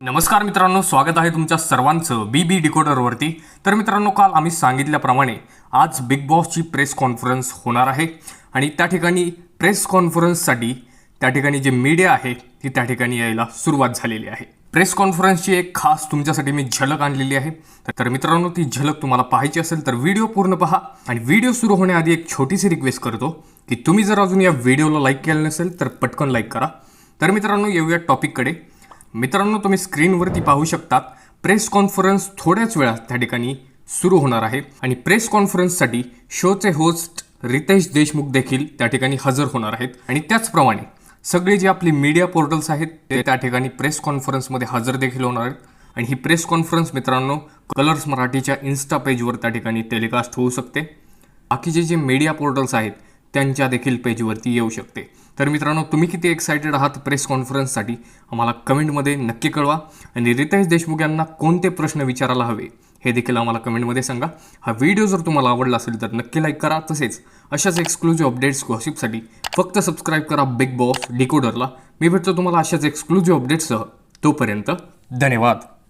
नमस्कार मित्रांनो स्वागत आहे तुमच्या सर्वांचं बी बी डिकोडरवरती तर मित्रांनो काल आम्ही सांगितल्याप्रमाणे आज बिग बॉसची प्रेस कॉन्फरन्स होणार आहे. आणि त्या ठिकाणी प्रेस कॉन्फरन्ससाठी त्या ठिकाणी जे मीडिया आहे ती त्या ठिकाणी यायला सुरुवात झालेली आहे. प्रेस कॉन्फरन्सची एक खास तुमच्यासाठी मी झलक आणलेली आहे. तर मित्रांनो ती झलक तुम्हाला पाहायची असेल तर व्हिडिओ पूर्ण पहा. आणि व्हिडिओ सुरू होण्याआधी एक छोटीशी रिक्वेस्ट करतो की तुम्ही जर अजून या व्हिडिओला लाईक केलं नसेल तर पटकन लाईक करा. तर मित्रांनो येऊया टॉपिककडे मित्रांनो तुम्ही स्क्रीनवरती पाहू शकतात प्रेस कॉन्फरन्स थोड्याच वेळात त्या ठिकाणी सुरू होणार आहे आणि प्रेस कॉन्फरन्ससाठी शोचे होस्ट रितेश देशमुख देखील त्या ठिकाणी हजर होणार आहेत. आणि त्याचप्रमाणे सगळे जे आपली मीडिया पोर्टल्स आहेत ते त्या ठिकाणी प्रेस कॉन्फरन्समध्ये हजर देखील होणार आहेत. आणि ही प्रेस कॉन्फरन्स मित्रांनो कलर्स मराठीच्या इन्स्टा पेजवर त्या ठिकाणी टेलिकास्ट होऊ शकते. बाकीचे जे मीडिया पोर्टल्स आहेत त्यांच्या देखील पेजवरती येऊ शकते. तर मित्रांनो तुम्ही किती एक्सायटेड आहात प्रेस कॉन्फरन्ससाठी आम्हाला कमेंटमध्ये नक्की कळवा. आणि रितेश देशमुख यांना कोणते प्रश्न विचारायला हवे हे देखील आम्हाला कमेंटमध्ये सांगा. हा व्हिडिओ जर तुम्हाला आवडला असेल तर नक्की लाईक करा. तसेच अशाच एक्सक्लुझिव्ह अपडेट्स गॉसिपसाठी फक्त सबस्क्राईब करा बिग बॉस डिकोडरला मी भेटतो तुम्हाला अशाच एक्सक्लुझिव्ह अपडेट्ससह तोपर्यंत धन्यवाद.